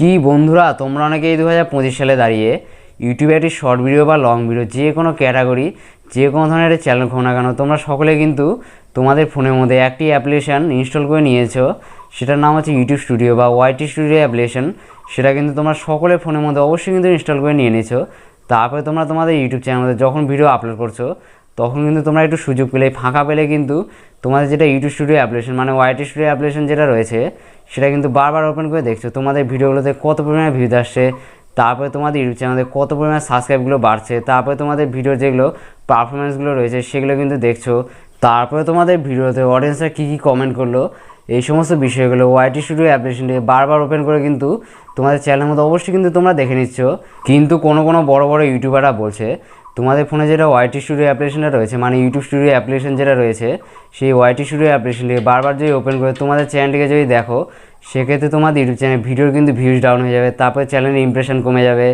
কি বন্ধুরা, তোমরা অনেকে এই দু হাজার পঁচিশ সালে দাঁড়িয়ে ইউটিউবে একটি শর্ট ভিডিও বা লং ভিডিও যে কোনো ক্যাটাগরি, যে কোনো ধরনের একটা চ্যানেল খোলো না কেন, তোমরা সকলে কিন্তু তোমাদের ফোনের মধ্যে একটি অ্যাপ্লিকেশান ইনস্টল করে নিয়েছো। সেটার নাম হচ্ছে ইউটিউব স্টুডিও বা ওয়াইটি স্টুডিও অ্যাপ্লিকেশান। সেটা কিন্তু তোমরা সকলের ফোনের মধ্যে অবশ্যই কিন্তু ইনস্টল করে নিয়ে নিয়েছো। তারপরে তোমরা তোমাদের ইউটিউব চ্যানেলের মধ্যে যখন ভিডিও আপলোড করছ, তখন কিন্তু তোমরা একটু সুযোগ পেলে, ফাঁকা পেলে কিন্তু তোমাদের যেটা ইউটিউব স্টুডিও অ্যাপ্লিকেশন মানে ওয়াইটি স্টুডিও অ্যাপ্লিকেশন যেটা রয়েছে সেটা কিন্তু বারবার ওপেন করে দেখছ। তোমাদের ভিডিওগুলোতে কত পরিমাণে ভিউজ আসছে, তারপরে তোমাদের ইউটিউব চ্যানেলে কত পরিমাণে সাবস্ক্রাইবগুলো বাড়ছে, তারপরে তোমাদের ভিডিওর যেগুলো পারফরমেন্সগুলো রয়েছে সেগুলো কিন্তু দেখছ। তারপরে তোমাদের ভিডিওতে অডিয়েন্সরা কী কী কমেন্ট করল, এই সমস্ত বিষয়গুলো ওয়াইটি স্টুডিও অ্যাপ্লিকেশনটি বারবার ওপেন করে কিন্তু তোমাদের চ্যানেলের মধ্যে অবশ্যই কিন্তু তোমরা দেখে নিচ্ছ। কিন্তু কোনো কোনো বড় বড় ইউটিউবাররা বলছে তোমাদের ফোনে যেটা ওয়াইটি স্টুডিও অ্যাপ্লিকেশনটা রয়েছে মানে ইউটিউব স্টুডিও অ্যাপ্লিকেশন যেটা রয়েছে, সেই ওয়াইটি স্টুডিও অ্যাপ্লিকেশনটিকে বারবার যদি ওপেন করে, তোমাদের চ্যানেলটিকে যদি দেখো, সেক্ষেত্রে তোমাদের ইউটিউব চ্যানেল ভিডিওর কিন্তু ভিউজ ডাউন হয়ে যাবে, তারপরে চ্যানেলের ইমপ্রেশন কমে যাবে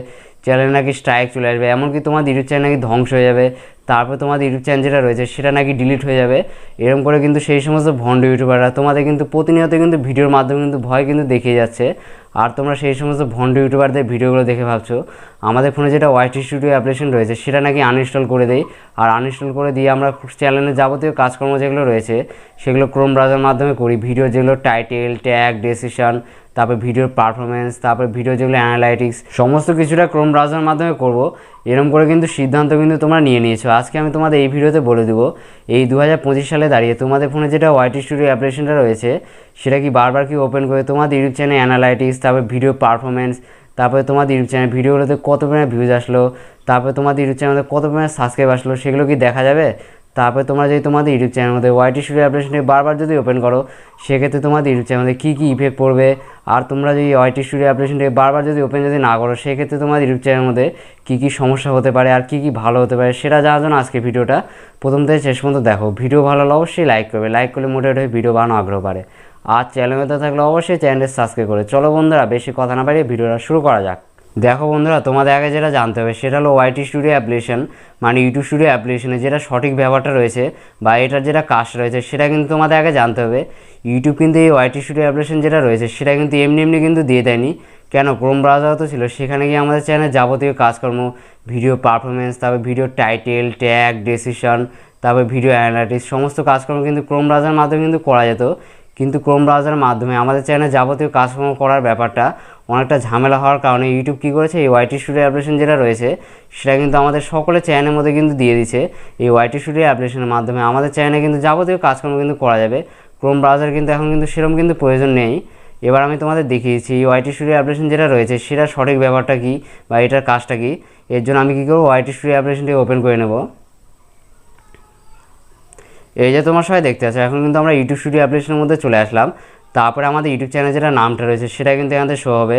চ্যানেল নাকি স্ট্রাইক চলে আসবে, এমনকি তোমার ইউটিউব চ্যানেল নাকি ধ্বংস হয়ে যাবে, তারপর তোমাদের ইউটিউব চ্যানেল যেটা রয়েছে সেটা নাকি ডিলিট হয়ে যাবে এরকম করে কিন্তু সেই সমস্ত ভন্ড ইউটিউবাররা তোমাদের কিন্তু প্রতিনিয়ত কিন্তু ভিডিওর মাধ্যমে কিন্তু ভয় কিন্তু দেখিয়ে যাচ্ছে, আর তোমরা সেই সমস্ত ভন্ড ইউটিউবারদের ভিডিওগুলো দেখে ভাবছ, আমাদের ফোনে যেটা ওয়াইটি স্টুডিও অ্যাপ্লিকেশন রয়েছে সেটা নাকি আনইনস্টল করে দেই, আর আনইনস্টল করে দিয়ে আমরা চ্যানেলের যাবতীয় কাজকর্ম যেগুলো রয়েছে, সেগুলো ক্রোম ব্রাউজার মাধ্যমে করি ভিডিও যেগুলো টাইটেল ট্যাগ ডেসিশন তারপর ভিডিওর পারফরমেন্স তারপর ভিডিও যেগুলো অ্যানালাইটিক্স সমস্ত কিছুটা ক্রোম ব্রাউজার মাধ্যমে করব। এরকম করে কিন্তু সিদ্ধান্ত কিন্তু তোমরা নিয়ে নিয়েছো। আজকে আমি তোমাদের এই ভিডিওতে বলে দেবো, এই দু হাজার পঁচিশ সালে দাঁড়িয়ে তোমাদের ফোনে যেটা ওয়াইটি স্টুডিও অ্যাপ্লিকেশনটা রয়েছে, সেটা কি বারবার কি ওপেন করে তোমাদের ইউটিউব চ্যানেল অ্যানালাইটিক্স তারপর ভিডিও পারফরমেন্স তারপরে তোমাদের ইউটিউব চ্যানেল ভিডিওগুলোতে কত পরিমাণে ভিউজ আসলো, তারপরে তোমাদের ইউটিউব চ্যানেলে কত পরিমাণে সাবস্ক্রাইব আসলো, সেগুলো কি দেখা যাবে? তারপরে তোমরা যদি তোমাদের ইউটিউব চ্যানেল মধ্যে ওয়াইটি স্টুডিও অ্যাপ্লিকেশনটি বারবার যদি ওপেন করো, সেক্ষেত্রে তোমাদের ইউটিউব চ্যানেলে কী কী ইফেক্ট পড়বে? আর তোমরা যদি ওয়াইটি স্টুডিও অ্যাপ্লিকেশনটি বারবার যদি ওপেন যদি না করো, সেক্ষেত্রে তোমাদের ইউটিউব চ্যানেলের মধ্যে কী কী সমস্যা হতে পারে আর কী কী ভালো হতে পারে সেটা জানার জন্য আজকে ভিডিওটা প্রথম থেকে শেষ পর্যন্ত দেখো। ভিডিও ভালো হলে অবশ্যই লাইক করবে। লাইক করলে মোটিভেট হয়ে ভিডিও বানানো আগ্রহ পারে আর চ্যানেল মধ্যে থাকলে অবশ্যই চ্যানেলটি সাবস্ক্রাইব করে। চলো বন্ধুরা, বেশি কথা না বাড়িয়ে ভিডিওটা শুরু করা যাক। দেখো বন্ধুরা, তোমাদের আগে যেটা জানতে হবে, সেটা হলো ওয়াইটি স্টুডিও অ্যাপ্লিকেশন মানে ইউটিউব স্টুডিও অ্যাপ্লিকেশনে যেটা সঠিক ব্যবহারটা রয়েছে বা এটার যেটা কাজ রয়েছে, সেটা কিন্তু তোমাদের আগে জানতে হবে। ইউটিউব কিন্তু এই ওয়াইটি স্টুডিও অ্যাপ্লিকেশন যেটা রয়েছে, সেটা কিন্তু এমনি এমনি কিন্তু দিয়ে দেয়নি। কেন? ক্রোম ব্রাউজার তো ছিল, সেখানে গিয়ে আমাদের চ্যানেলে যাবতীয় কাজকর্ম ভিডিও পারফরমেন্স তারপর ভিডিও টাইটেল ট্যাগ ডেসিশন তারপর ভিডিও অ্যানালাইটিক্স সমস্ত কাজকর্ম কিন্তু ক্রোম ব্রাউজারের মাধ্যমে কিন্তু করা যেত। কিন্তু ক্রোম ব্রাউজারের মাধ্যমে। আমাদের চ্যানেলে যাবতীয় কাজকর্ম করার ব্যাপারটা অনেকটা ঝামেলা হওয়ার কারণে ইউটিউব কী করেছে? এই ওয়াইটি স্টুডিও অ্যাপ্লিকেশন যেটা রয়েছে, সেটা কিন্তু আমাদের সকলের চ্যানেলের মধ্যে কিন্তু দিয়ে দিচ্ছে এই ওয়াইটি স্টুডিও অ্যাপ্লিকেশনের মাধ্যমে আমাদের চ্যানেলে কিন্তু যাবতীয় কাজকর্ম কিন্তু করা যাবে। ক্রোম ব্রাউজার কিন্তু এখন কিন্তু সেরকম কিন্তু প্রয়োজন নেই। এবার আমি তোমাদের দেখিয়েছি, এই ওয়াইটি স্টুডিও অ্যাপ্লিকেশন যেটা রয়েছে সেটা সঠিক ব্যাপারটা কী বা এটার কাজটা কী? এর জন্য আমি কী করব? ওয়াইটি স্টুডিও অ্যাপ্লিকেশনটি ওপেন করে নেব। এই যে তোমার সবাই দেখতে আছে এখন কিন্তু আমরা ইউটিউব স্টুডিও অ্যাপ্লিকেশনের মধ্যে চলে আসলাম। তারপরে আমাদের ইউটিউব চ্যানেল যেটা নামটা রয়েছে, সেটা কিন্তু এখান থেকে শো হবে।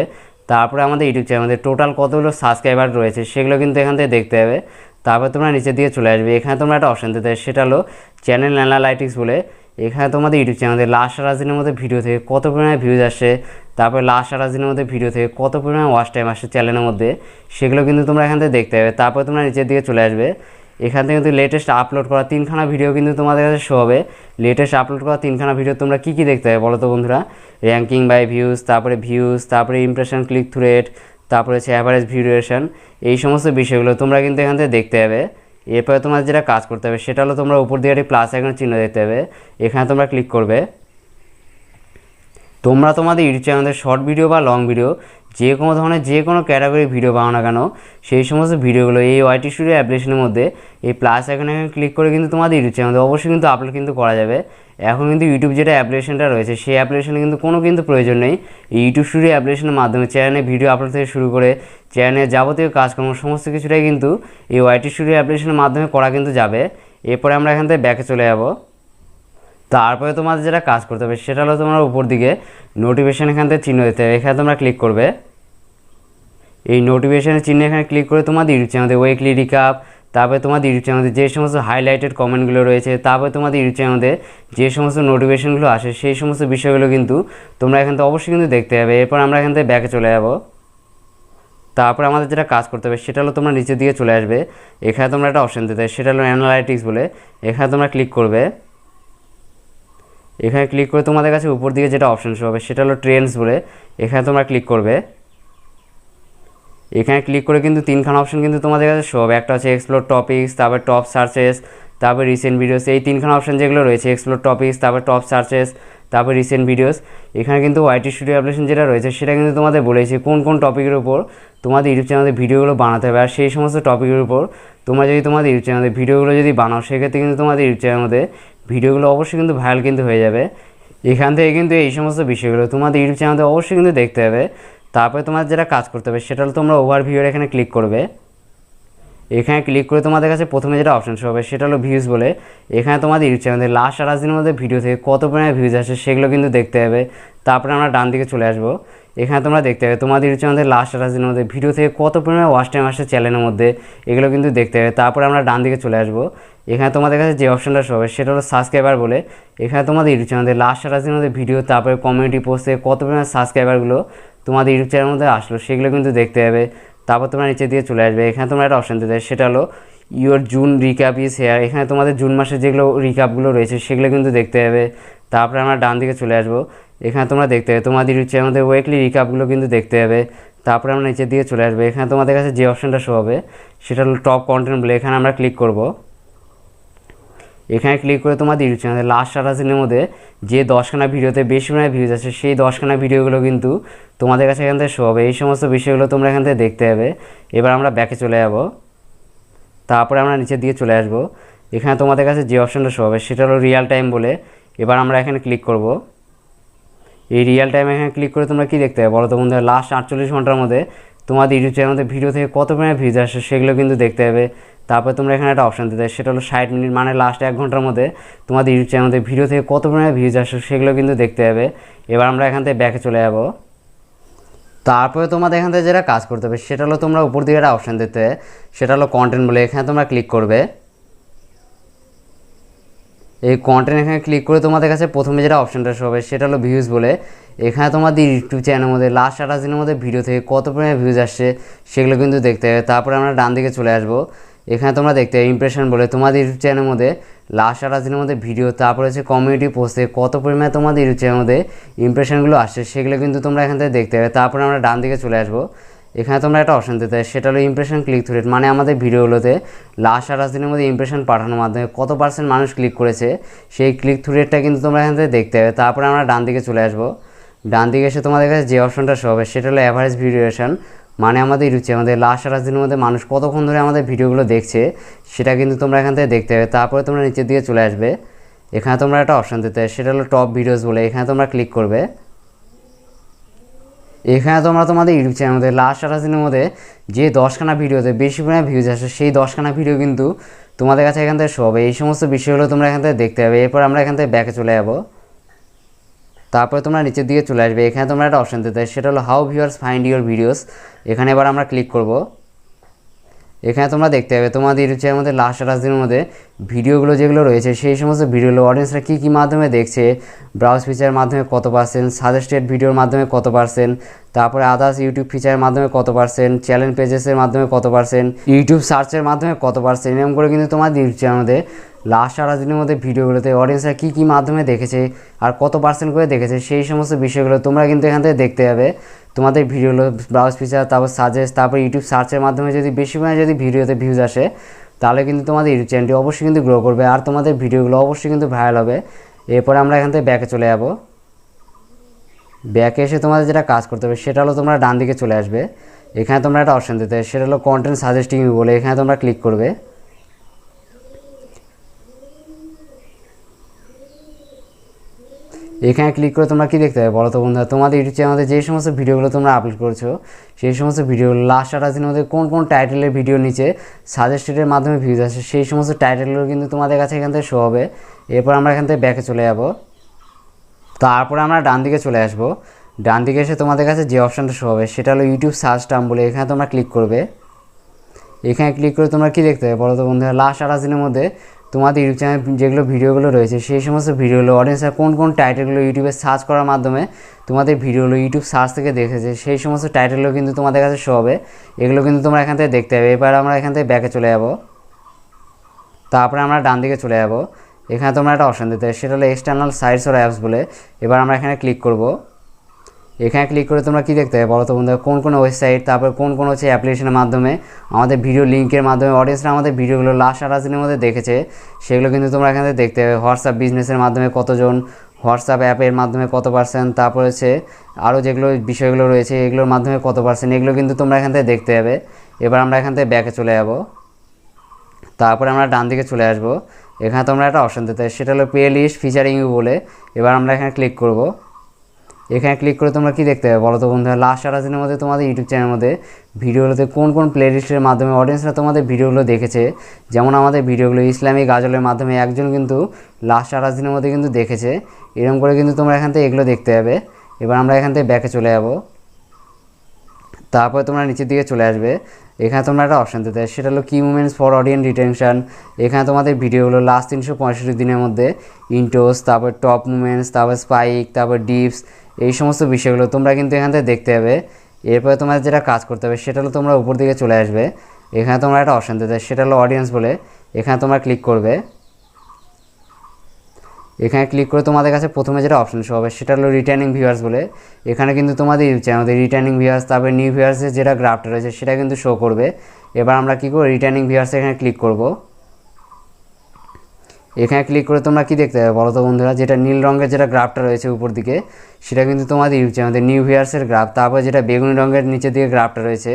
তারপরে আমাদের ইউটিউব চ্যানেলে টোটাল কতগুলো সাবস্ক্রাইবার রয়েছে, সেগুলো কিন্তু এখান থেকে দেখতে হবে। তারপরে তোমরা নিচের দিকে চলে আসবে। এখানে তোমরা একটা অপশান দিতে সেটা হলো চ্যানেল অ্যানালাইটিক্স বলে। এখানে তোমাদের ইউটিউব চ্যানেলে লাস্ট সাতাশ দিনের মধ্যে ভিডিও থেকে কত পরিমাণে ভিউজ আসে, তারপরে লাস্ট সাতাশ দিনের মধ্যে ভিডিও থেকে কত পরিমাণে ওয়াচ টাইম আসে চ্যানেলের মধ্যে, সেগুলো কিন্তু তোমরা এখান থেকে দেখতে হবে। তারপরে তোমরা নিচের দিকে চলে আসবে। এখান থেকে কিন্তু লেটেস্ট আপলোড করা তিনখানা ভিডিও কিন্তু তোমাদের কাছে শো হবে। লেটেস্ট আপলোড করা তিনখানা ভিডিও তোমরা কী কী দেখতে হবে বলো তো বন্ধুরা? র্যাঙ্কিং বাই ভিউজ তারপরে ভিউজ তারপরে ইমপ্রেশন ক্লিক থ্রু রেট তারপরে হচ্ছে অ্যাভারেজ ভিডিওশন এই সমস্ত বিষয়গুলো তোমরা কিন্তু এখান থেকে দেখতে হবে এরপরে তোমাদের যেটা কাজ করতে হবে, সেটা হলো তোমরা উপর দিয়ে একটি প্লাস এখন চিহ্ন দেখতে হবে এখানে তোমরা ক্লিক করবে। তোমরা তোমাদের ইউটিউব চ্যানেলের শর্ট ভিডিও বা লং ভিডিও, যে কোনো ধরনের যে কোনো ক্যাটাগরি ভিডিও পাও না কেন, সেই সমস্ত ভিডিওগুলো এই ওয়াইটি স্টুডিও অ্যাপ্লিকেশনের মধ্যে, এই প্লাস এখানে ক্লিক করে কিন্তু তোমাদের ইউটিউব চ্যানেলে অবশ্যই কিন্তু আপলোড কিন্তু করা যাবে। এখন কিন্তু ইউটিউব যেটা অ্যাপ্লিকেশনটা রয়েছে, সেই অ্যাপ্লিকেশনে কিন্তু কোনো কিন্তু প্রয়োজন নেই। ইউটিউব স্টুডিও অ্যাপ্লিকেশনের মাধ্যমে চ্যানেলে ভিডিও আপলোড থেকে শুরু করে চ্যানেলের যাবতীয় কাজকর্ম, সমস্ত কিছুটাই কিন্তু এই ওয়াইটি স্টুডিও অ্যাপ্লিকেশনের মাধ্যমে করা কিন্তু যাবে। এরপরে আমরা এখান থেকে ব্যাকে চলে যাব। তারপরে তোমাদের যেটা কাজ করতে হবে, সেটা হলো তোমার উপর দিকে নোটিফিকেশান এখান থেকে চিহ্ন দিতে হবে। এখানে তোমরা ক্লিক করবে। এই নোটিফিকেশানের চিহ্ন এখানে ক্লিক করে তোমাদের ইউটিউব চ্যানেলে ওয়েকলি রিকাপ তারপরে তোমাদের ইউটিউব চ্যানেলে যে সমস্ত হাইলাইটেড কমেন্টগুলো রয়েছে, তারপরে তোমাদের ইউটিউব চ্যানেলে যে সমস্ত নোটিফিকেশানগুলো আসে, সেই সমস্ত বিষয়গুলো কিন্তু তোমরা এখান থেকে অবশ্যই কিন্তু দেখতে হবে এরপর আমরা এখান থেকে ব্যাকে চলে যাব। তারপর আমাদের যেটা কাজ করতে হবে, সেটা হলো তোমরা নিচের দিকে চলে আসবে। এখানে তোমরা একটা অপশান দিতে সেটা হলো অ্যানালাইটিক্স বলে। এখানে তোমরা ক্লিক করবে। এখানে ক্লিক করে তোমাদের কাছে উপর দিকে যেটা অপশান শো হবে, সেটা হলো ট্রেন্ডস বলে। এখানে তোমরা ক্লিক করবে। এখানে ক্লিক করে কিন্তু তিনখানা অপশান কিন্তু তোমাদের কাছে শো হবে। একটা হচ্ছে এক্সপ্লোর টপিক্স তারপর টপ সার্চেস তারপর রিসেন্ট ভিডিওস এই তিনখানা অপশান যেগুলো রয়েছে এক্সপ্লোর টপিক্স তারপর টপ সার্চেস তারপর রিসেন্ট ভিডিওস এখানে কিন্তু ওয়াইটি স্টুডিও অ্যাপ্লিকেশন যেটা রয়েছে, সেটা কিন্তু তোমাদের বলেছে কোন কোন টপিকের উপর তোমাদের ইউটিউব চ্যানেলে ভিডিওগুলো বানাতে হবে। আর সেই সমস্ত টপিকের উপর তোমরা যদি তোমাদের ইউটিউব চ্যানেলে ভিডিওগুলো যদি বানাও, সেক্ষেত্রে কিন্তু তোমাদের ইউটিউব চ্যানেলের মধ্যে ভিডিওগুলো অবশ্যই কিন্তু ভাইরাল কিন্তু হয়ে যাবে। এখান থেকে কিন্তু এই সমস্ত বিষয়গুলো তোমাদের ইউটিউব চ্যানেলে অবশ্যই কিন্তু দেখতে হবে। তারপরে তোমার যেটা কাজ করতে হবে সেটা হলো তোমরা ওভার ভিউর এখানে ক্লিক করবে। এখানে ক্লিক করে তোমাদের কাছে প্রথমে যেটা অপশান শো হবে সেটা হলো ভিউজ বলে। এখানে তোমাদের ইউটিউব চ্যানেলে লাস্ট আঠাশ দিনের মধ্যে ভিডিও থেকে কত পরিমাণে ভিউজ আসে সেগুলো কিন্তু দেখতে হবে। তারপরে আমরা ডান দিকে চলে আসব। এখানে তোমরা দেখতে হবে তোমাদের ইউটিউব চ্যানেলে লাস্ট আঠাশ দিনের মধ্যে ভিডিও থেকে কত পরিমাণে ওয়াচ টাইম আসে চ্যানেলের মধ্যে, এগুলো কিন্তু দেখতে হবে তারপরে আমরা ডান দিকে চলে আসব। এখানে তোমাদের কাছে যে অপশনটা হবে, সেটা হলো সাবস্ক্রাইবার বলে। এখানে তোমাদের ইউটিউব চ্যানেলে লাস্ট আঠাশ দিনের মধ্যে ভিডিও তারপরে কমিউনিটি পোস্টে কত পরিমাণে সাবস্ক্রাইবারগুলো তোমাদের ইউটিউব চ্যানেলের মধ্যে আসলো, সেগুলো কিন্তু দেখতে হবে তারপর তোমরা নিচে দিয়ে চলে আসবে। এখানে তোমরা একটা অপশন দিতে সেটা হলো your June recap is here এখানে তোমাদের জুন মাসের যেগুলো রিক্যাপগুলো রয়েছে, সেগুলো কিন্তু দেখতে হবে তারপরে আমরা ডান দিকে চলে আসব। এখানে তোমরা দেখতে হবে তোমাদের ইউটিউব আমাদের ওয়েকলি রিক্যাপগুলো কিন্তু দেখতে হবে তারপরে আমরা নিচের দিকে চলে আসব। এখানে তোমাদের কাছে যে অপশনটা শো হবে, সেটা হলো টপ কন্টেন্ট বলে এখানে আমরা ক্লিক করব। এখানে ক্লিক করে তোমাদের ইউটিউব চ্যানেলে লাস্ট আঠাশ দিনের মধ্যে যে দশখানা ভিডিওতে বেশি পরিমাণে ভিউজ আছে সেই দশখানা ভিডিওগুলো কিন্তু তোমাদের কাছে এখান থেকে শো হবে। এই সমস্ত বিষয়গুলো তোমরা এখান থেকে দেখতে হবে এবার আমরা ব্যাকে চলে যাব। তারপরে আমরা নিচের দিকে চলে আসব। এখানে তোমাদের কাছে যে অপশনটা শো হবে, সেটা হলো রিয়েল টাইম বলে। এবার আমরা এখানে ক্লিক করব। এই রিয়েল টাইম এখানে ক্লিক করে তোমরা কী দেখতে হবে বলো তো বন্ধুরা লাস্ট আটচল্লিশ ঘণ্টার মধ্যে তোমাদের ইউটিউব চ্যানেলের মধ্যে ভিডিও থেকে কত পরিমাণে ভিউজ আসে সেগুলো কিন্তু দেখতে হবে তারপরে তোমরা এখানে একটা অপশান দিতে সেটা হলো ষাট মিনিট মানে লাস্ট এক ঘণ্টার মধ্যে তোমাদের ইউটিউব চ্যানেলের ভিডিও থেকে কত পরিমাণে ভিউজ আসে সেগুলো কিন্তু দেখতে হবে এবার আমরা এখান থেকে ব্যাকে চলে যাব। তারপরে তোমাদের এখান থেকে যেটা কাজ করতে হবে, সেটা হলো তোমরা উপর দিকে একটা অপশান দিতে সেটা হলো কন্টেন্ট বলে। এখানে তোমরা ক্লিক করবে। এই কন্টেন্ট এখানে ক্লিক করে তোমাদের কাছে প্রথমে যেটা অপশানটা হবে, সেটা হলো ভিউজ বলে। এখানে তোমাদের ইউটিউব চ্যানেলের মধ্যে লাস্ট আঠাশ দিনের মধ্যে ভিডিও থেকে কত পরিমাণে ভিউজ আসছে, সেগুলো কিন্তু দেখতে হবে। তারপরে আমরা ডান দিকে চলে আসব। এখানে তোমরা দেখতে হবে ইমপ্রেশন বলে তোমাদের ইউটিউব চ্যানেলের মধ্যে লাস্ট আঠাশ দিনের মধ্যে ভিডিও তারপরে হচ্ছে কমিউনিটি পোস্টে কত পরিমাণে তোমাদের ইউটিউব চ্যানেলের মধ্যে ইমপ্রেশনগুলো আসছে, সেগুলো কিন্তু তোমরা এখান থেকে দেখতে হবে। তারপরে আমরা ডান দিকে চলে আসব। এখানে তোমরা একটা অপশন দিতে, সেটা হলো ইমপ্রেশন ক্লিক থ্রু রেট মানে আমাদের ভিডিওগুলোতে লাস্ট আঠাশ দিনের মধ্যে ইমপ্রেশন পাঠানোর মাধ্যমে কত পার্সেন্ট মানুষ ক্লিক করেছে, সেই ক্লিক থ্রু রেটটা কিন্তু তোমরা এখান থেকে দেখতে হবে। তারপরে আমরা ডান দিকে চলে আসব। ডান দিকে এসে তোমাদের কাছে যে অপশনটা শো হবে, সেটা হলো অ্যাভারেজ ভিডিওশন মানে আমাদের রুচি, আমাদের লাস্ট আঠাশ দিনের মধ্যে মানুষ কতক্ষণ ধরে আমাদের ভিডিওগুলো দেখছে, সেটা কিন্তু তোমরা এখান থেকে দেখতে হবে। তারপরে তোমরা নিচের দিকে চলে আসবে। এখানে তোমরা একটা অপশন দিতে, সেটা হলো টপ ভিডিওস বলে, এখানে তোমরা ক্লিক করবে। এখানে তোমরা তোমাদের ইউটিউব চ্যানেলের মধ্যে লাস্ট আঠাশ দিনের মধ্যে যে দশখানা ভিডিওতে বেশি পরিমাণে ভিউজ আসে, সেই দশখানা ভিডিও কিন্তু তোমাদের কাছে এখান থেকে শো এই সমস্ত বিষয়গুলো তোমরা এখান থেকে দেখতে পাবে। এরপর আমরা এখান থেকে ব্যাকে চলে যাব। তারপরে তোমরা নিচের দিকে চলে আসবে। এখানে তোমরা একটা অপশান দিতে সেটা হলো how viewers find your videos এখানে এবার আমরা ক্লিক করব। এখানে তোমরা দেখতে পাবে, তোমাদের চ্যানেলের মধ্যে লাস্ট আঠাশ দিনের মধ্যে ভিডিওগুলো যেগুলো রয়েছে, সেই সমস্ত ভিডিওগুলো অডিয়েন্সরা কী কী মাধ্যমে দেখছে ব্রাউজ ফিচারের মাধ্যমে কত পার্সেন্ট সাজেস্টেড ভিডিওর মাধ্যমে কত পার্সেন্ট তারপরে আদার্স ইউটিউব ফিচারের মাধ্যমে কত পার্সেন্ট চ্যানেল পেজেসের মাধ্যমে কত পার্সেন্ট ইউটিউব সার্চের মাধ্যমে কত পার্সেন্ট এরকম করে কিন্তু তোমাদের চ্যানেলের মধ্যে লাস্ট আঠাশ দিনের মধ্যে ভিডিওগুলোতে অডিয়েন্সরা কী কী মাধ্যমে দেখেছে, আর কত পার্সেন্ট করে দেখেছে, সেই সমস্ত বিষয়গুলো তোমরা কিন্তু এখান থেকে দেখতে যাবে তোমাদের ভিডিওগুলো ব্রাউজ ফিচার তারপর সাজেস্ট তারপর ইউটিউব সার্চের মাধ্যমে যদি বেশি পরিমাণে যদি ভিডিওতে ভিউজ আসে, তাহলে কিন্তু তোমাদের ইউটিউব চ্যানেলটি অবশ্যই কিন্তু গ্রো করবে। আর তোমাদের ভিডিওগুলো অবশ্যই কিন্তু ভাইরাল হবে। এরপরে আমরা এখান থেকে ব্যাকে চলে যাব। ব্যাকে এসে তোমাদের যেটা কাজ করতে হবে, সেটা হলো তোমরা ডান দিকে চলে আসবে। এখানে তোমরা একটা অপশান দিতে, সেটা হলো কন্টেন্ট সাজেস্টিং বলে এখানে তোমরা ক্লিক করবে। এখানে ক্লিক করে তোমরা কী দেখতে হবে বলো তো বন্ধুরা, তোমাদের ইউটিউব চ্যানেলে যে সমস্ত ভিডিওগুলো তোমরা আপলোড করছ, সেই সমস্ত ভিডিওগুলো লাস্ট আঠাশ দিনের মধ্যে কোন কোন টাইটেলের ভিডিও নিচে সাজেস্টেডের মাধ্যমে ভিউজ আসে, সেই সমস্ত টাইটেলগুলো কিন্তু তোমাদের কাছে এখান থেকে শো হবে। এরপর আমরা এখান থেকে ব্যাকে চলে যাব। তারপরে আমরা ডান দিকে চলে আসব। ডান দিকে এসে তোমাদের কাছে যে অপশানটা শো হবে, সেটা হলো ইউটিউব সার্চ টার্ম বলে এখানে তোমরা ক্লিক করবে। এখানে ক্লিক করে তোমরা কী দেখতে হবে বলো তো বন্ধুরা লাস্ট আঠাশ দিনের মধ্যে তোমাদের ইউটিউব চ্যানেল যেগুলো ভিডিওগুলো রয়েছে, সেই সমস্ত ভিডিওগুলো অডিয়েন্সরা কোন কোন টাইটেলগুলো ইউটিউবে সার্চ করার মাধ্যমে তোমাদের ভিডিওগুলো ইউটিউব সার্চ থেকে দেখেছে, সেই সমস্ত টাইটেলগুলো কিন্তু তোমাদের কাছে শো হবে। এগুলো কিন্তু তোমরা এখান থেকে দেখতে হবে এবার আমরা এখান থেকে ব্যাকে চলে যাব। তারপরে আমরা ডান দিকে চলে যাব। এখানে তোমরা একটা অপশান দিতে সেটা হলো এক্সটার্নাল সাইটস ওর অ্যাপস বলে। এবার আমরা এখানে ক্লিক করব। এখানে ক্লিক করে তোমরা কি দেখতে হবে বলো তো বন্ধুরা, কোন কোন ওয়েবসাইট তারপর কোন কোন হচ্ছে অ্যাপ্লিকেশনের মাধ্যমে আমাদের ভিডিও লিঙ্কের মাধ্যমে অডিয়েন্সরা আমাদের ভিডিওগুলো লাস্ট আঠাশ দিনের মধ্যে দেখেছে, সেগুলো কিন্তু তোমরা এখানে দেখতে হবে হোয়াটসঅ্যাপ বিজনেসের মাধ্যমে কতজন হোয়াটসঅ্যাপ অ্যাপের মাধ্যমে কত পার্সেন্ট তারপর হচ্ছে আরও যেগুলো বিষয়গুলো রয়েছে, এগুলোর মাধ্যমে কত পার্সেন্ট এগুলো কিন্তু তোমরা এখান থেকে দেখতে হবে এবার আমরা এখান থেকে ব্যাকে চলে যাব। তারপরে আমরা ডান দিকে চলে আসব। এখানে তোমরা একটা অপশান দিতে সেটা হলো প্লে লিস্ট ফিচারিং বলে। এবার আমরা এখানে ক্লিক করব। এখানে ক্লিক করে তোমরা কি দেখতে হবে বলো তো বন্ধুরা লাস্ট আঠাশ দিনের মধ্যে তোমাদের ইউটিউব চ্যানেলের মধ্যে ভিডিওগুলোতে কোন কোন প্লে লিস্টের মাধ্যমে অডিয়েন্সরা তোমাদের ভিডিওগুলো দেখেছে? যেমন আমাদের ভিডিওগুলো ইসলামী গাজলের মাধ্যমে একজন কিন্তু লাস্ট আঠাশ দিনের মধ্যে কিন্তু দেখেছে। এরকম করে কিন্তু তোমরা এখান থেকে এগুলো দেখতে হবে এবার আমরা এখান থেকে ব্যাকে চলে যাব। তারপরে তোমরা নিচের দিকে চলে আসবে। এখানে তোমরা একটা অপশান দিতে সেটা হলো কি মুভমেন্টস ফর অডিয়েন্স রিটেনশন এখানে তোমাদের ভিডিওগুলো লাস্ট তিনশো পঁয়ষট্টি দিনের মধ্যে ইন্টোস তারপর টপ মুভমেন্টস তারপর স্পাইক তারপর ডিপস এই সমস্ত বিষয়গুলো তোমরা কিন্তু এখান থেকে দেখতে হবে এরপরে তোমাদের যেটা কাজ করতে হবে, সেটা হলো তোমরা উপর দিকে চলে আসবে। এখানে তোমরা একটা অপশান দিতে সেটা হলো অডিয়েন্স বলে। এখানে তোমরা ক্লিক করবে। এখানে ক্লিক করে তোমাদের কাছে প্রথমে যেটা অপশন শো হবে, সেটা হলো রিটার্নিং ভিউয়ার্স বলে। এখানে কিন্তু তোমাদের ইউটিউব চ্যানেলে রিটার্নিং ভিউয়ার্স তারপরে নিউ ভিউয়ার্সের যেটা গ্রাফটা রয়েছে, সেটা কিন্তু শো করবে। এবার আমরা কী করব? রিটার্নিং ভিউয়ার্স এখানে ক্লিক করব। এখানে ক্লিক করে তোমরা কি দেখতে হবে বলো তো বন্ধুরা? যেটা নীল রঙের যেটা গ্রাফটা রয়েছে উপর দিকে, সেটা কিন্তু তোমাদের ইউটিউব চ্যানেলে নিউ ভিউয়ার্সের গ্রাফ তারপর যেটা বেগুনি রঙের নিচের দিকে গ্রাফটা রয়েছে,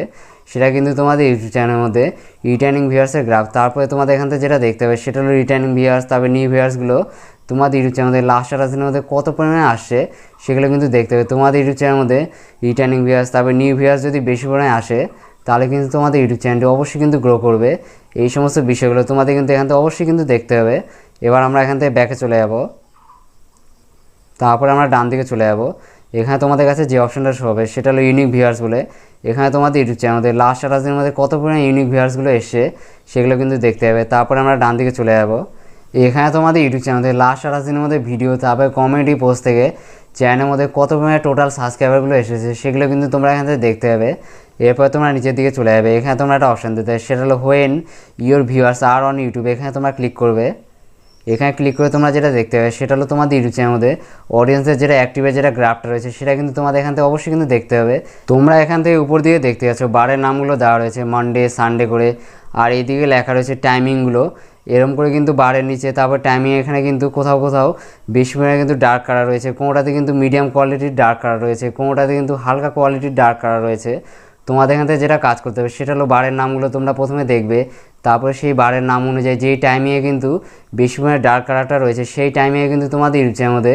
সেটা কিন্তু তোমাদের ইউটিউব চ্যানেলের মধ্যে রিটার্নিং ভিউয়ার্সের গ্রাফ তারপরে তোমাদের এখান থেকে যেটা দেখতে হবে সেটা হলো রিটার্নিং ভিউয়ার্স তারপরে নিউ ভিউয়ার্সগুলো তোমাদের ইউটিউব চ্যানেলের লাস্ট আঠাশ দিনের মধ্যে কত পরিমাণে আসছে সেগুলো কিন্তু দেখতে হবে তোমাদের ইউটিউব চ্যানেলের মধ্যে রিটার্নিং ভিউয়ার্স তারপরে নিউ ভিউয়ার্স যদি বেশি পরিমাণে আসে, তাহলে কিন্তু তোমাদের ইউটিউব চ্যানেলটি অবশ্যই কিন্তু গ্রো করবে। এই সমস্ত বিষয়গুলো তোমাদের কিন্তু এখান থেকে অবশ্যই কিন্তু দেখতে হবে। এবার আমরা এখান থেকে ব্যাকে চলে যাব। তারপরে আমরা ডান দিকে চলে যাব। এখানে তোমাদের কাছে যে অপশানটা হবে, সেটা হলো ইউনিক ভিউয়ার্স বলে। এখানে তোমাদের ইউটিউব চ্যানেলের লাস্ট আঠাশ দিনের মধ্যে কত পরিমাণে ইউনিক ভিউয়ার্সগুলো এসছে, সেগুলো কিন্তু দেখতে হবে। তারপরে আমরা ডান দিকে চলে যাব। এখানে তোমাদের ইউটিউব চ্যানেলে লাস্ট আঠাশ দিনের মধ্যে ভিডিও তারপরে কমেডি পোস্ট থেকে চ্যানেলের মধ্যে কত পরিমাণে টোটাল সাবস্ক্রাইবারগুলো এসেছে, সেগুলো কিন্তু তোমরা এখান থেকে দেখতে হবে। এরপর তোমরা নিচের দিকে চলে যাবে। এখানে তোমরা একটা অপশান দিতে সেটা হলো when your viewers are on YouTube এখানে তোমরা ক্লিক করবে। এখানে ক্লিক করে তোমরা যেটা দেখতে হবে সেটা হলো তোমাদের ইউটিউব মধ্যে অডিয়েন্সের যেটা অ্যাক্টিভের যেটা গ্রাফটা রয়েছে, সেটা কিন্তু তোমাদের এখান থেকে অবশ্যই কিন্তু দেখতে হবে। তোমরা এখান থেকে উপর দিয়ে দেখতে পাচ্ছ, বারের নামগুলো দেওয়া রয়েছে মানডে সানডে করে। আর এইদিকে লেখা রয়েছে টাইমিংগুলো এরম করে কিন্তু বারের নিচে, তারপর টাইমিং এখানে কিন্তু কোথাও কোথাও বেশি পরিমাণে কিন্তু ডার্ক কালার রয়েছে। কোনোটাতে কিন্তু মিডিয়াম কোয়ালিটির ডার্ক কালার রয়েছে, কোনোটাতে কিন্তু হালকা কোয়ালিটির ডার্ক কালার রয়েছে। তোমাদের এখান থেকে যেটা কাজ করতে হবে, সেটা হলো বারের নামগুলো তোমরা প্রথমে দেখবে। তারপরে সেই বারের নাম অনুযায়ী যেই টাইমিংয়ে কিন্তু বেশি পরিমাণে ডার্ক কালারটা রয়েছে, সেই টাইমিংয়ে কিন্তু তোমাদের ইউটিউবের মধ্যে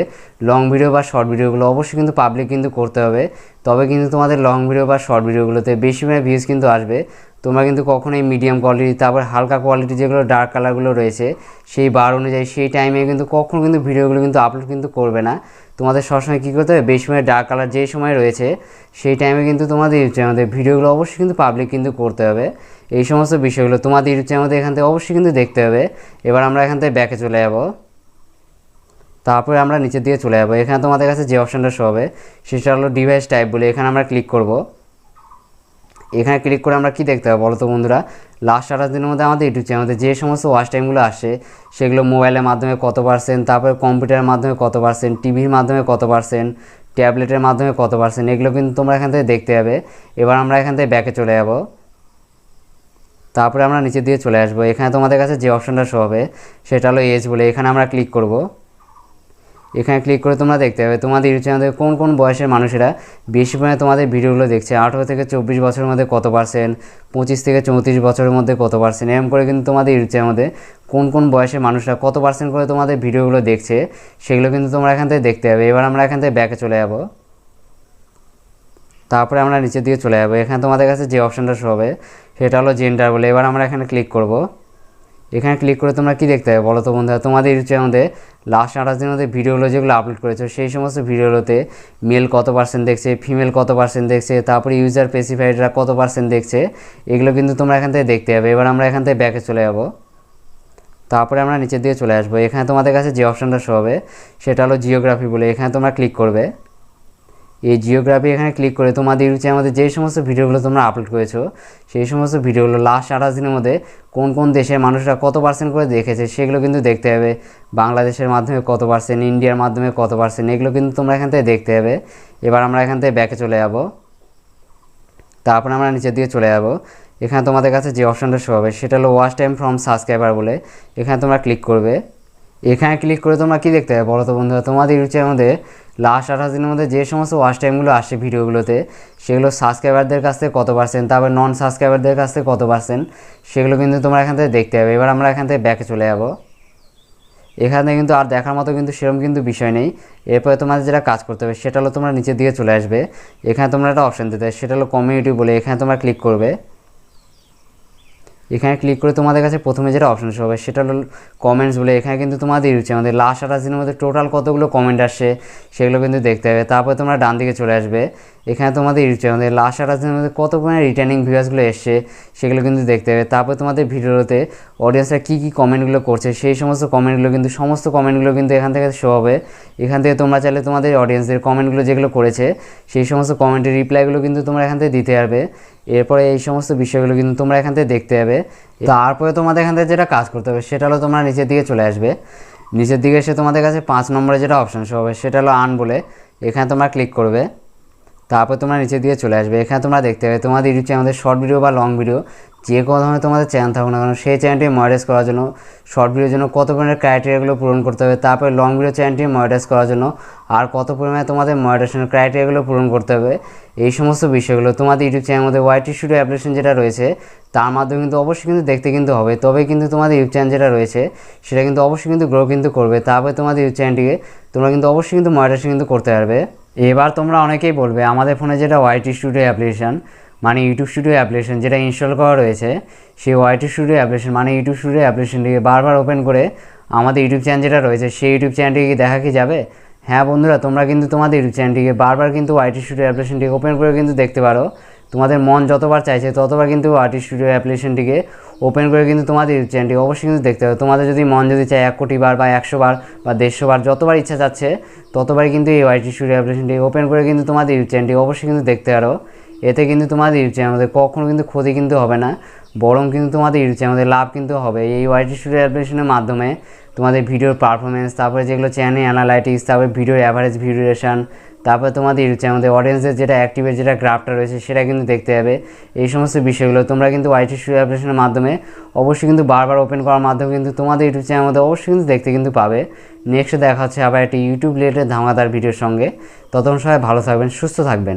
লং ভিডিও বা শর্ট ভিডিওগুলো অবশ্যই কিন্তু পাবলিক কিন্তু করতে হবে। তবে কিন্তু তোমাদের লং ভিডিও বা শর্ট ভিডিওগুলোতে বেশি পরিমাণে ভিউজ কিন্তু আসবে। তোমরা কিন্তু কখনোই মিডিয়াম কোয়ালিটি তারপর হালকা কোয়ালিটি যেগুলো ডার্ক কালারগুলো রয়েছে, সেই বার অনুযায়ী সেই টাইমে কিন্তু কখনো কিন্তু ভিডিওগুলো কিন্তু আপলোড কিন্তু করবে না। তোমাদের সবসময় কী করতে হবে? বেশি সময় ডার্ক কালার যেই সময় রয়েছে, সেই টাইমে কিন্তু তোমাদের ইউটিউব চ্যানেলের ভিডিওগুলো অবশ্যই কিন্তু পাবলিক কিন্তু করতে হবে। এই সমস্ত বিষয়গুলো তোমাদের ইউটিউব চ্যানেলে এখান থেকে অবশ্যই কিন্তু দেখতে হবে। এবার আমরা এখান থেকে ব্যাকে চলে যাব। তারপরে আমরা নিচের দিকে চলে যাব। এখানে তোমাদের কাছে যে অপশানটা শো হবে, সেটা হলো ডিভাইস টাইপ বলে এখানে আমরা ক্লিক করব। এখানে ক্লিক করে আমরা কি দেখতে হবে বলো তো বন্ধুরা? লাস্ট আঠাশ দিনের মধ্যে আমাদের ইউটিউব চ্যানেলে যে সমস্ত ওয়াচ টাইমগুলো আসে, সেগুলো মোবাইলের মাধ্যমে কত পার্সেন্ট তারপরে কম্পিউটারের মাধ্যমে কত পার্সেন্ট টিভির মাধ্যমে কত পার্সেন্ট ট্যাবলেটের মাধ্যমে কত পার্সেন্ট এগুলো কিন্তু তোমরা এখান থেকে দেখতে হবে এবার আমরা এখান থেকে ব্যাকে চলে যাব। তারপরে আমরা নিচের দিয়ে চলে আসব। এখানে তোমাদের কাছে যে অপশানটা শো হবে, সেটা হলো এজ বলে এখানে আমরা ক্লিক করব। এখানে ক্লিক করে তোমরা দেখতে হবে তোমাদের ইউটিউব চ্যানেলে কোন কোন বয়সের মানুষেরা বেশি পরিমাণে তোমাদের ভিডিওগুলো দেখছে? আঠেরো থেকে চব্বিশ বছরের মধ্যে কত পার্সেন্ট পঁচিশ থেকে চৌত্রিশ বছরের মধ্যে কত পার্সেন্ট এরকম করে কিন্তু তোমাদের ইউটিউব চ্যানেলের মধ্যে কোন কোন বয়সের মানুষরা কত পার্সেন্ট করে তোমাদের ভিডিওগুলো দেখছে, সেগুলো কিন্তু তোমরা এখান থেকে দেখতে হবে এবার আমরা এখান থেকে ব্যাকে চলে যাব। তারপরে আমরা নিচের দিকে চলে যাব। এখানে তোমাদের কাছে যে অপশানটা শো হবে, সেটা হলো জেন্ডার বলে। এবার আমরা এখানে ক্লিক করব। এখানে ক্লিক করে তোমরা কি দেখতে হবে বলো তো বন্ধুরা, তোমাদের ইউটিউব চ্যানেলে লাস্ট আঠাশ দিনের মধ্যে ভিডিওগুলো যেগুলো আপলোড করেছ, সেই সমস্ত ভিডিওগুলোতে মেল কত পার্সেন্ট দেখছে ফিমেল কত পার্সেন্ট দেখছে, তারপরে ইউজার স্পেসিফাইডরা কত পার্সেন্ট দেখছে, এগুলো কিন্তু তোমরা এখান থেকে দেখতে হবে এবার আমরা এখান থেকে ব্যাকে চলে যাব। তারপরে আমরা নিচের দিকে চলে আসব। এখানে তোমাদের কাছে যে অপশানটা শো হবে, সেটা হলো জিওগ্রাফি বলে। এখানে তোমরা ক্লিক করবে। এই জিওগ্রাফি এখানে ক্লিক করে তোমাদের ইউটিউব মধ্যে যে সমস্ত ভিডিওগুলো তোমরা আপলোড করেছ, সেই সমস্ত ভিডিওগুলো লাস্ট আঠাশ দিনের মধ্যে কোন কোন দেশের মানুষরা কত পার্সেন্ট করে দেখেছে সেগুলো কিন্তু দেখতে হবে। বাংলাদেশের মাধ্যমে কত পার্সেন্ট ইন্ডিয়ার মাধ্যমে কত পার্সেন্ট এগুলো কিন্তু তোমরা এখান থেকে দেখতে হবে। এবার আমরা এখান থেকে ব্যাকে চলে যাব। তারপরে আমরা নিচের দিকে চলে যাব। এখানে তোমাদের কাছে যে অপশানটা শো হবে, সেটা হলো ওয়াচ টাইম ফ্রম সাবস্ক্রাইবার বলে। এখানে তোমরা ক্লিক করবে। এখানে ক্লিক করে তোমরা কী দেখতে হবে বলো তো বন্ধুরা? তোমাদের ইউটিউবের মধ্যে লাস্ট আঠাশ দিনের মধ্যে যে সমস্ত ওয়াচ টাইমগুলো আসে ভিডিওগুলোতে, সেগুলো সাবস্ক্রাইবারদের কাছ থেকে কত পার্সেন্ট তারপর নন সাবস্ক্রাইবারদের কাছ থেকে কত পার্সেন্ট সেগুলো কিন্তু তোমরা এখান থেকে দেখতে হবে এবার আমরা এখান থেকে ব্যাকে চলে যাব। এখানে কিন্তু আর দেখার মতো কিন্তু সেরকম কিন্তু বিষয় নেই। এরপরে তোমাদের যেটা কাজ করতে হবে, সেটা হলো তোমরা নিচের দিকে চলে আসবে। এখানে তোমরা একটা অপশান দিতে সেটা হলো কমিউনিটি বলে, এখানে তোমরা ক্লিক করবে। এখানে ক্লিক করে তোমাদের কাছে প্রথমে যেটা অপশন শো হবে সেটা হলো কমেন্টস বলে, এখানে কিন্তু তোমাদের ইউছে আমাদের লাস্ট আঠাশ দিনের মধ্যে টোটাল কতগুলো কমেন্ট আসছে সেগুলো কিন্তু দেখতে হবে। তারপরে তোমরা ডান দিকে চলে আসবে, এখানে তোমাদের ইউছে আমাদের লাস্ট আঠাশ দিনের মধ্যে কত পরিমাণে রিটার্নিং ভিউয়ার্সগুলো এসছে সেগুলো কিন্তু দেখতে হবে। তারপরে তোমাদের ভিডিওতে অডিয়েন্সরা কী কী কমেন্টগুলো করছে, সেই সমস্ত কমেন্টগুলো কিন্তু, সমস্ত কমেন্টগুলো কিন্তু এখান থেকে শো হবে। এখান থেকে তোমরা চাইলে তোমাদের অডিয়েন্সদের কমেন্টগুলো যেগুলো করেছে, সেই সমস্ত কমেন্টের রিপ্লাইগুলো কিন্তু তোমরা এখান থেকে দিতে পারবে। এরপরে এই সমস্ত বিষয়গুলো কিন্তু তোমরা এখান থেকে দেখতে হবে তারপরে তোমাদের এখান থেকে যেটা কাজ করতে হবে, সেটা হলো তোমরা নিচের দিকে চলে আসবে। নিচের দিকে এসে তোমাদের কাছে পাঁচ নম্বরে যেটা অপশান শো হবে, সেটা হলো আন বলে। এখানে তোমরা ক্লিক করবে। তারপর তোমরা নিচে দিয়ে চলে আসবে। এখানে তোমরা দেখতে পাবে, তোমাদের ইউটিউব চ্যানেলের শর্ট ভিডিও বা লং ভিডিও যে কোনো ধরনের তোমাদের চ্যানেল থাকুক না কেন, সেই চ্যানেলটি মডাইজ করার জন্য শর্ট ভিডিওর জন্য কত পরিমাণের ক্রাইটেরিয়াগুলো পূরণ করতে হবে, তারপরে লং ভিডিও চ্যানেলটি মডাইজ করার জন্য আর কত পরিমাণে তোমাদের মডারেশনের ক্রাইটেরিয়াগুলো পূরণ করতে হবে, এই সমস্ত বিষয়গুলো। তোমাদের ইউটিউব চ্যানেলের মধ্যে ওয়াইটি স্টুডিও অ্যাপ্লিকেশন যেটা রয়েছে, তার মাধ্যমে কিন্তু অবশ্যই কিন্তু দেখতে কিন্তু হবে। তবে কিন্তু তোমাদের ইউটিউব চ্যানেল যেটা রয়েছে, সেটা কিন্তু অবশ্যই কিন্তু গ্রো কিন্তু করবে। তারপরে তোমাদের ইউটিউব চ্যানেলটিকে তোমরা কিন্তু অবশ্যই কিন্তু মডারেশন কিন্তু করতে পারবে। এবার তোমরা অনেকেই বলবে, আমাদের ফোনে যেটা ওয়াইটি স্টুডিও অ্যাপ্লিকেশান মানে ইউটিউব স্টুডিও অ্যাপ্লিকেশন যেটা ইনস্টল করা রয়েছে, সেই ওয়াইটি স্টুডিও অ্যাপ্লিকেশন মানে ইউটিউব স্টুডিও অ্যাপ্লিকেশনটিকে বারবার ওপেন করে আমাদের ইউটিউব চ্যানেল যেটা রয়েছে, সেই ইউটিউব চ্যানেলটিকে দেখা কি যাবে? হ্যাঁ বন্ধুরা, তোমরা কিন্তু তোমাদের ইউটিউব চ্যানেলটিকে বারবার কিন্তু ওয়াইটি স্টুডিও অ্যাপ্লিকেশনটিকে ওপেন করে কিন্তু দেখতে পারো। তোমাদের মন যতবার চাইছে ততবার কিন্তু ওয়াইটি স্টুডিও অ্যাপ্লিকেশনটিকে ওপেন করে কিন্তু তোমাদের চ্যানেলটি অবশ্যই কিন্তু দেখতে হবে। তোমাদের যদি মন যদি চায় এক কোটি বার বা একশো বার বা দেড়শো বার যতবার ইচ্ছা যাচ্ছে, ততবারই কিন্তু এই ওয়াইটি স্টুডিও অ্যাপ্লিকেশনটি ওপেন করে কিন্তু তোমাদের ইউটিউব চ্যানেলটি অবশ্যই কিন্তু দেখতে পারো এতে কিন্তু তোমাদের ইউটিউব চ্যানেল কখনো কিন্তু ক্ষতি কিন্তু হবে না, বরং কিন্তু তোমাদের ইউটিউব চ্যানেল লাভ কিন্তু হবে। এই ওয়াইটি স্টুডিও অ্যাপ্লিকেশনের মাধ্যমে তোমাদের ভিডিওর পারফরমেন্স তারপরে যেগুলো চ্যানেল অ্যানালাইটিক্স তারপরে ভিডিওর অ্যাভারেজ ভিডিওরেশন তারপরে তোমাদের ইউটিউব আমাদের অডিয়েন্সের যেটা অ্যাক্টিভের যেটা গ্রাফটা রয়েছে, সেটা কিন্তু দেখতে হবে। এই সমস্ত বিষয়গুলো তোমরা কিন্তু ওয়াইটি স্টুডিও অ্যাপ্লিকেশনের মাধ্যমে অবশ্যই কিন্তু বারবার ওপেন করার মাধ্যমে কিন্তু তোমাদের ইউটিউব চ্যানেল আমাদের অবশ্যই কিন্তু দেখতে কিন্তু পাবে। নেক্সট দেখা হচ্ছে আবার একটি ইউটিউব রিলেটেড ধামাদার ভিডিওর সঙ্গে। ততক্ষণ সবাই ভালো থাকবেন, সুস্থ থাকবেন।